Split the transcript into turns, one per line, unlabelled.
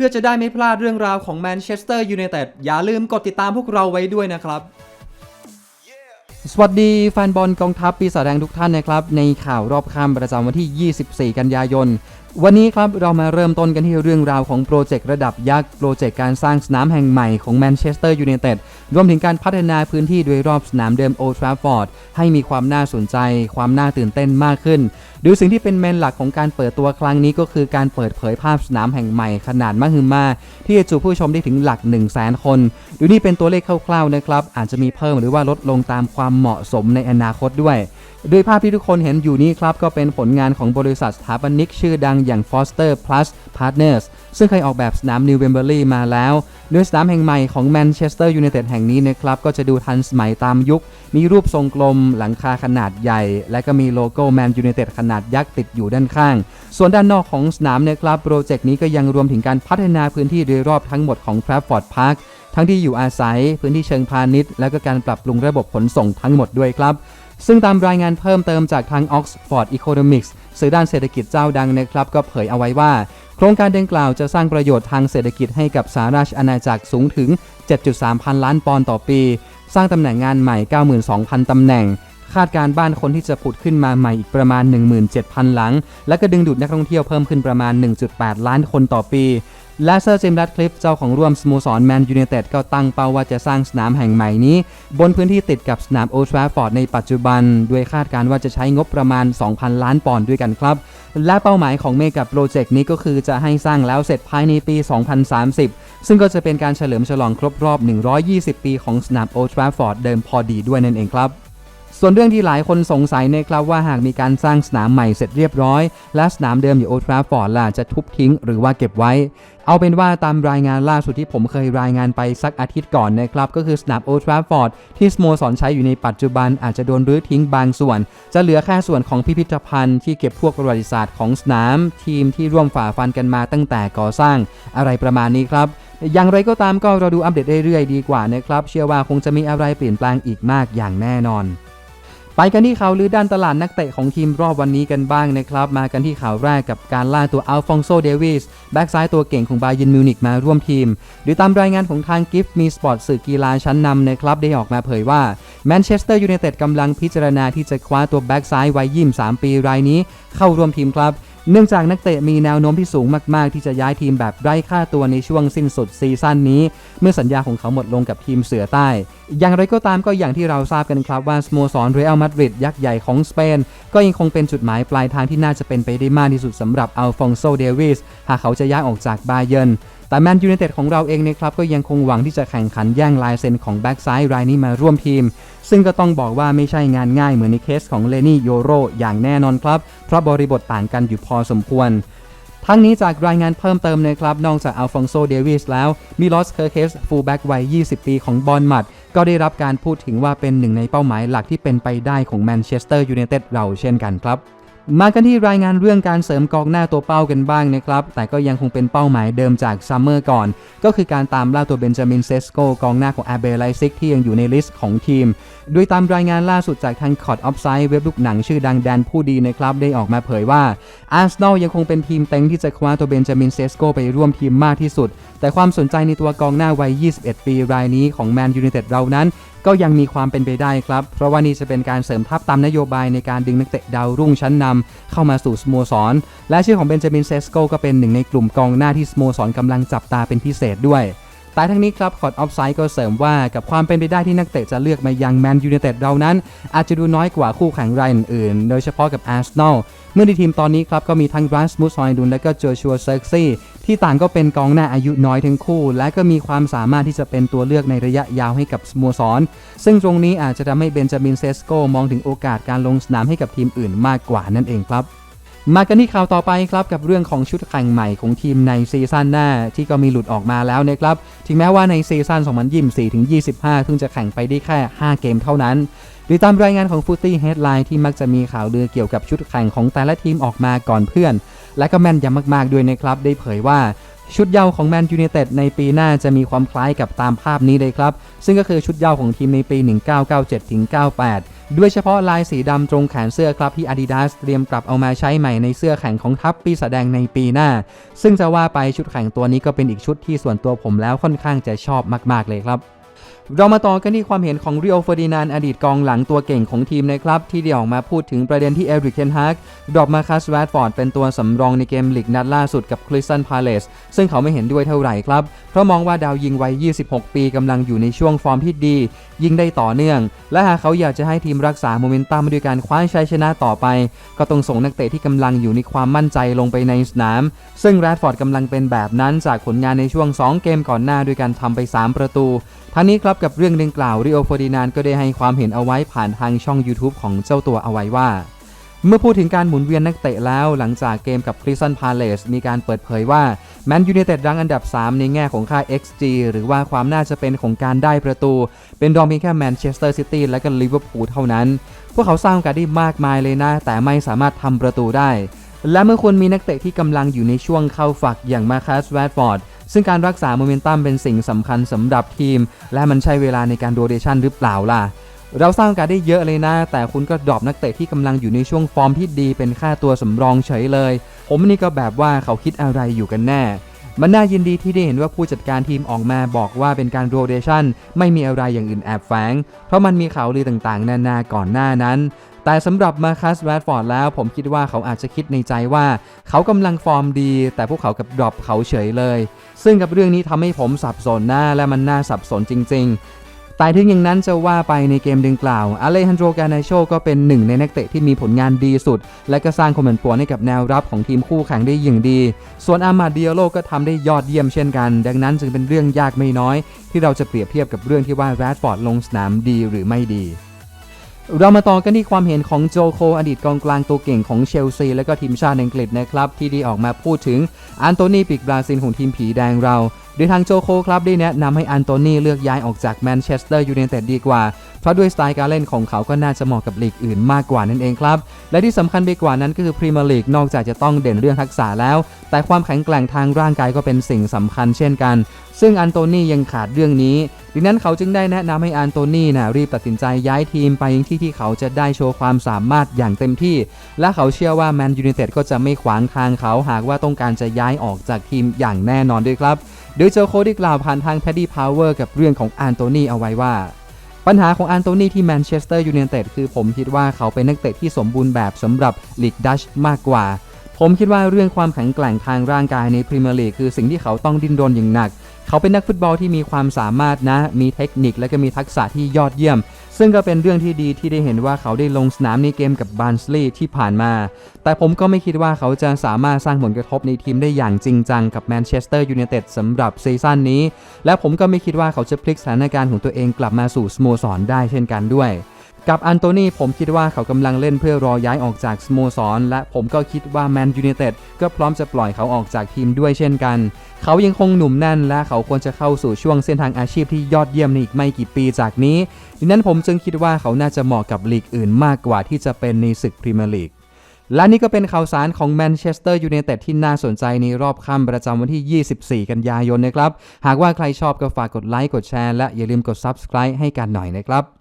พื่อจะได้ไม่พลาดเรื่องราวของแมนเชสเตอร์ยูไนเต็ดอย่าลืมกดติดตามพวกเราไว้ด้วยนะครับ สวัสดีแฟนบอลกองทัพปีศาจแดงทุกท่านนะครับ ในข่าวรอบค่ำประจำวันที่ 24 กันยายน วันนี้ครับเรามาเริ่มต้นกันที่เรื่องราวของโปรเจกต์ระดับยักษ์โปรเจกต์การสร้างสนามแห่งใหม่ของแมนเชสเตอร์ยูไนเต็ดรวมถึงการพัฒนาพื้นที่โดยรอบสนามเดิมโอทราฟอร์ดให้มีความน่าสนใจ ความน่าตื่นเต้นมากขึ้น โดยสิ่งที่เป็นเมนหลักของการเปิดตัวครั้งนี้ก็คือการเปิดเผยภาพสนามแห่งใหม่ขนาดมหึมา ที่จะจูผู้ชมได้ถึงหลัก 1 0 0 0 0แสนคนดูนี่เป็นตัวเลขคร่าวๆนะครับอาจจะมีเพิ่มหรือว่าลดลงตามความเหมาะสมในอนาคตด้วยโดยภาพที่ทุกคนเห็นอยู่นี้ครับ ก็เป็นผลงานของบริษัทสถาปนิกชื่อดังอย่าง Foster Plus Partners ซึ่งเคยออกแบบสนามนิวเวมเบอรี่มาแล้วโดยสนามแห่งใหม่ของแมนเชสเตอร์ยูไนเต็ดแห่งนี้นะครับ ก็จะดูทันสมัยตามยุค มีรูปทรงกลม หลังคาขนาดใหญ่ และก็มีโลโก้แมนยูไนเต็ดขนาดยักษ์ติดอยู่ด้านข้าง ส่วนด้านนอกของสนามนะครับโปรเจกต์นี้ก็ยังรวมถึงการพัฒนาพื้นที่โดยรอบทั้งหมดของ Trafford Park ทั้งที่อยู่อาศัย พื้นที่เชิงพาณิชย์ และก็การปรับปรุงระบบขนส่งทั้งหมดด้วยครับ ซึ่งตามรายงานเพิ่มเติมจากทาง Oxford Economics สื่อด้านเศรษฐกิจเจ้าดังนะครับ ก็เผยเอาไว้ว่า โครงการดังกล่าวจะสร้างประโยชน์ทางเศรษฐกิจให้กับสหราชอาณาจักรสูงถึง 7.3 พันล้านปอนด์ต่อปี สร้างตำแหน่งงานใหม่ 92,000 ตำแหน่งคาดการบ้านคนที่จะผุดขึ้นมาใหม่อีกประมาณ 17,000 หลัง และก็ดึงดูดนักท่องเที่ยวเพิ่มขึ้นประมาณ 1.8 ล้านคนต่อปี และเซอร์จิมรัดคลิฟเจ้าของร่วมสโมสรแมนยูไนเต็ดก็ตั้งเป้าว่าจะสร้างสนามแห่งใหม่นี้ บนพื้นที่ติดกับสนามโอทราฟอร์ดในปัจจุบัน ด้วยคาดการว่าจะใช้งบประมาณ 2,000 ล้านปอนด์ด้วยกันครับ และเป้าหมายของเมกับโปรเจกต์นี้ก็คือจะให้สร้างแล้วเสร็จภายในปี 2030 ซึ่งก็จะเป็นการเฉลิมฉลองครบรอบ 120 ปีของสนามโอทราฟอร์ดเดิมพอดีด้วยนั่นเองครับ ส่วนเรื่องที่หลายคนสงสัยนะครับว่าหากมีการสร้างสนามใหม่เสร็จเรียบร้อย และสนามเดิมอยู่โอทราฟอร์ดล่ะจะทุบทิ้งหรือว่าเก็บไว้ เอาเป็นว่าตามรายงานล่าสุดที่ผมเคยรายงานไปสักอาทิตย์ก่อนนะครับก็คือสนามโอทราฟอร์ดที่สโมสรใช้อยู่ในปัจจุบันอาจจะโดนรื้อทิ้งบางส่วน จะเหลือแค่ส่วนของพิพิธภัณฑ์ที่เก็บพวกประวัติศาสตร์ของสนาม ทีมที่ร่วมฝ่าฟันกันมาตั้งแต่ก่อสร้างอะไรประมาณนี้ครับอย่างไรก็ตามก็เราดูอัปเดตเรื่อยๆดีกว่านะครับ เชื่อว่าคงจะมีอะไรเปลี่ยนแปลงอีกมากอย่างแน่นอน ไปกันที่ข่าวลือด้านตลาดนักเตะของทีมรอบวันนี้กันบ้างนะครับ มากันที่ข่าวแรกกับการล่าตัวอัลฟองโซเดวิสแบ็กซ้ายตัวเก่งของบาเยนมิวนิกมาร่วมทีม โดยตามรายงานของทางกิฟต์มีสปอร์ตสื่อกีฬาชั้นนำนะครับ ได้ออกมาเผยว่าแมนเชสเตอร์ยูไนเต็ดกำลังพิจารณาที่จะคว้าตัวแบ็กซ้ายวัยยี่สามปีรายนี้ เข้าร่วมทีมครับ เนื่องจากนักเตะมีแนวโน้มที่สูงมาก ๆ ที่จะย้ายทีมแบบไร้ค่าตัวในช่วงสิ้นสุดซีซั่นนี้ เมื่อสัญญาของเขาหมดลงกับทีมเสือใต้ อย่างไรก็ตามก็อย่างที่เราทราบกันครับว่าสโมสรเรอัลมาดริดยักษ์ใหญ่ของสเปน ก็ยังคงเป็นจุดหมายปลายทางที่น่าจะเป็นไปได้มากที่สุดสำหรับอัลฟองโซเดวิสหากเขาจะย้ายออกจากบาเยิร์น แต่แมนยูไนเต็ดของเราเองนะครับก็ยังคงหวังที่จะแข่งขันแย่งลายเซ็นของแบ็กซ้ายรายนี้มาร่วมทีม ซึ่งก็ต้องบอกว่าไม่ใช่งานง่ายเหมือนในเคสของเลนี่โยโรอย่างแน่นอนครับ เพราะบริบทต่างกันอยู่พอสมควรทั้งนี้จากรายงานเพิ่มเติมนะครับ นอกจากอัลฟองโซเดวิสแล้วมีลอสเคอร์เคสฟูลแบ็กวัย 20 ปีของบอลมัด ก็ได้รับการพูดถึงว่าเป็นหนึ่งในเป้าหมายหลักที่เป็นไปได้ของแมนเชสเตอร์ยูไนเต็ดเราเช่นกันครับ มากันที่รายงานเรื่องการเสริมกองหน้าตัวเป้ากันบ้างนะครับ แต่ก็ยังคงเป็นเป้าหมายเดิมจากซัมเมอร์ก่อน ก็คือการตามล่าตัวเบนจามินเซสโกกองหน้าของอาเบไลซิกที่ยังอยู่ในลิสต์ของทีม โดยตามรายงานล่าสุดจากทางคอร์ดออฟไซด์เว็บลูกหนังชื่อดังแดนผู้ดีนะครับ ได้ออกมาเผยว่าอาร์เซนอลยังคงเป็นทีมเต็งที่จะคว้าตัวเบนจามินเซสโกไปร่วมทีมมากที่สุด แต่ความสนใจในตัวกองหน้าวัย 21 ปีรายนี้ของแมนยูไนเต็ดเรานั้น ก็ยังมีความเป็นไปได้ครับ เพราะว่านี่จะเป็นการเสริมทัพตามนโยบายในการดึงนักเตะดาวรุ่งชั้นนำเข้ามาสู่สโมสร และชื่อของเบนจามินเซสโกก็เป็นหนึ่งในกลุ่มกองหน้าที่สโมสรกำลังจับตาเป็นพิเศษด้วย แต่ทั้งนี้ครับคอร์ดออฟไซด์ก็เสริมว่ากับความเป็นไปได้ที่นักเตะจะเลือกมายังแมนยูไนเต็ดเรานั้น อาจจะดูน้อยกว่าคู่แข่งรายอื่นๆ โดยเฉพาะกับอาร์เซนอลเมื่อในทีมตอนนี้ครับก็มีทั้งรัสมุสฮอยดุนและก็โจชัวเซอร์ซี่ที่ต่างก็เป็นกองหน้าอายุน้อยทั้งคู่ และก็มีความสามารถที่จะเป็นตัวเลือกในระยะยาวให้กับสโมสร ซึ่งตรงนี้อาจจะทำให้เบนจามินเซสโกมองถึงโอกาสการลงสนามให้กับทีมอื่นมากกว่านั่นเองครับ มากันที่ข่าวต่อไปครับกับเรื่องของชุดแข่งใหม่ของทีมในซีซั่นหน้าที่ก็มีหลุดออกมาแล้วนะครับ ถึงแม้ว่าในซีซั่น2024ถึง25 เพิ่งจะแข่งไปได้แค่ 5 เกมเท่านั้นหรือตามรายงานของ Footy Headline ที่มักจะมีข่าวลือเกี่ยวกับชุดแข่งของแต่ละทีมออกมาก่อนเพื่อน และก็แม่นยำมากๆด้วยนะครับ ได้เผยว่าชุดเยาว์ของแมนยู i นเต็ดในปีหน้าจะมีความคล้ายกับตามภาพนี้เลยครับ ซึ่งก็คือชุดเยาว์ของทีมในปี 1997-98 ด้วยเฉพาะลายสีดำตรงแขนเสื้อครับที่ Adidas เตรียมปรับเอามาใช้ใหม่ในเสื้อแข่งของทัพปีศาจแดงในปีหน้า ซึ่งจะว่าไปชุดแข่งตัวนี้ก็เป็นอีกชุดที่ส่วนตัวผมแล้วค่อนข้างจะชอบมาก ๆ เลยครับเรามาต่อกันที่ความเห็นของริโอเฟอร์ดินานอดีตกองหลังตัวเก่งของทีมนะครับ ที่ได้ออกมาพูดถึงประเด็นที่เอริกเคนฮากดรอปมาคัสแวดฟอร์ดเป็นตัวสำรองในเกมลีกนัดล่าสุดกับคริสตันพาเลสซึ่งเขาไม่เห็นด้วยเท่าไหร่ครับ เพราะมองว่าดาวยิงวัย 26 ปีกำลังอยู่ในช่วงฟอร์มที่ดี ยิงได้ต่อเนื่อง และหากเขาอยากจะให้ทีมรักษาโมเมนตัมด้วยการคว้าชัยชนะต่อไป ก็ต้องส่งนักเตะที่กำลังอยู่ในความมั่นใจลงไปในสนาม ซึ่งแรดฟอร์ดกำลังเป็นแบบนั้นจากผลงานในช่วง 2 เกมก่อนหน้าด้วยการทำไป 3 ประตูทั้งนี้ครับกับเรื่องดังกล่าวริโอโฟดินานก็ได้ให้ความเห็นเอาไว้ผ่านทางช่อง YouTube ของเจ้าตัวเอาไว้ว่า เมื่อพูดถึงการหมุนเวียนนักเตะแล้วหลังจากเกมกับคริสตันพาเลสมีการเปิดเผยว่าแมนยู i นเต็ดรังอันดับ 3 ในแง่ของค่า XG หรือว่าความน่าจะเป็นของการได้ประตู เป็นรองเพียงแค่แมนเชสเตอร์ซิตี้และก็ลิเวอร์พูลเท่านั้น พวกเขาสร้างโอกาสได้มากมายเลยนะ แต่ไม่สามารถทำประตูได้ และเมื่อคุณมีนักเตะที่กำลังอยู่ในช่วงเข้าฝักอย่างมาคัสแวดฟอร์ดซึ่งการรักษาโมเมนตัมเป็นสิ่งสำคัญสำหรับทีม และมันใช้เวลาในการโรเดชันหรือเปล่าล่ะ เราสร้างโอกาสได้เยอะเลยนะ แต่คุณก็ดรอปนักเตะที่กำลังอยู่ในช่วงฟอร์มที่ดีเป็นค่าตัวสำรองเฉยเลย ผมนี่ก็แบบว่าเขาคิดอะไรอยู่กันแน่ มันน่ายินดีที่ได้เห็นว่าผู้จัดการทีมออกมาบอกว่าเป็นการโรเดชันไม่มีอะไรอย่างอื่นแอบแฝง เพราะมันมีข่าวลือต่างๆ นานาก่อนหน้านั้น แต่สำหรับมาคัสแรดฟอร์ดแล้ว ผมคิดว่าเขาอาจจะคิดในใจว่า เขากำลังฟอร์มดี แต่พวกเขากับดรอปเขาเฉยเลยซึ่งกับเรื่องนี้ทำให้ผมสับสนหน้าและมันน่าสับสนจริง ๆ แต่ถึงอย่างนั้นจะว่าไปในเกมดังกล่าวอเลฮันโดกานาโชก็เป็นหนึ่งในนักเตะที่มีผลงานดีสุด และก็สร้างความผันผวนให้กับแนวรับของทีมคู่แข่งได้อย่างดี ส่วนอามาดิโอโลก็ทำได้ยอดเยี่ยมเช่นกัน ดังนั้นจึงเป็นเรื่องยากไม่น้อย ที่เราจะเปรียบเทียบกับเรื่องที่ว่าแรดฟอร์ดลงสนามดีหรือไม่ดีเรามาต่อกันที่ความเห็นของโจโคอดีตกองกลางตัวเก่งของเชลซี และก็ทีมชาติอังกฤษนะครับ ที่ได้ออกมาพูดถึงอันโตนีปิกบราซิลของทีมผีแดงเรา โดยทางโจโคครับได้แนะนำให้อันโตนีเลือกย้ายออกจากแมนเชสเตอร์ยูไนเต็ดดีกว่า เพราะด้วยสไตล์การเล่นของเขาก็น่าจะเหมาะกับลีกอื่นมากกว่านั่นเองครับ และที่สำคัญไปกว่านั้นก็คือพรีเมียร์ลีกนอกจากจะต้องเด่นเรื่องทักษะแล้ว แต่ความแข็งแกร่งทางร่างกายก็เป็นสิ่งสำคัญเช่นกัน ซึ่งอันโตนียังขาดเรื่องนี้ดังนั้นเขาจึงได้แนะนำให้อันโตนีนะรีบตัดสินใจย้ายทีมไปยังที่ที่เขาจะได้โชว์ความสามารถอย่างเต็มที่ และเขาเชื่อว่าแมนยูไนเต็ดก็จะไม่ขวางทางเขาหากว่าต้องการจะย้ายออกจากทีมอย่างแน่นอนด้วยครับ โดยเจอโคได้กล่าวผ่านทางแพดดี้พาวเวอร์กับเรื่องของอันโตนีเอาไว้ว่า ปัญหาของอันโตนีที่แมนเชสเตอร์ยูไนเต็ดคือผมคิดว่าเขาเป็นนักเตะที่สมบูรณ์แบบสำหรับลีกดัชมากกว่า ผมคิดว่าเรื่องความแข็งแกร่งทางร่างกายในพรีเมียร์ลีกคือสิ่งที่เขาต้องดิ้นรนอย่างหนัก เขาเป็นนักฟุตบอลที่มีความสามารถนะ มีเทคนิคและก็มีทักษะที่ยอดเยี่ยม ซึ่งก็เป็นเรื่องที่ดีที่ได้เห็นว่าเขาได้ลงสนามในเกมกับบานสลีย์ที่ผ่านมา แต่ผมก็ไม่คิดว่าเขาจะสามารถสร้างผลกระทบในทีมได้อย่างจริงจังกับแมนเชสเตอร์ยูไนเต็ดสำหรับซีซั่นนี้ และผมก็ไม่คิดว่าเขาจะพลิกสถานการณ์ของตัวเองกลับมาสู่สโมสรได้เช่นกันด้วย กับอันโตนีผมคิดว่าเขากำลังเล่นเพื่อรอย้ายออกจากสโมสร และผมก็คิดว่าแมนยูไนเต็ดก็พร้อมจะปล่อยเขาออกจากทีมด้วยเช่นกัน เขายังคงหนุ่มแน่น และเขาควรจะเข้าสู่ช่วงเส้นทางอาชีพที่ยอดเยี่ยมในอีกไม่กี่ปีจากนี้ ดังนั้นผมจึงคิดว่าเขาน่าจะเหมาะกับลีกอื่นมากกว่าที่จะเป็นในศึกพรีเมียร์ลีกและนี่ก็เป็นข่าวสารของแมนเชสเตอร์ยูไนเต็ดที่น่าสนใจในรอบค่ำประจำวันที่ 24 กันยายนนะครับ หากว่าใครชอบก็ฝากกดไลค์กดแชร์และอย่าลืมกด Subscribe ให้กันหน่อยนะครับ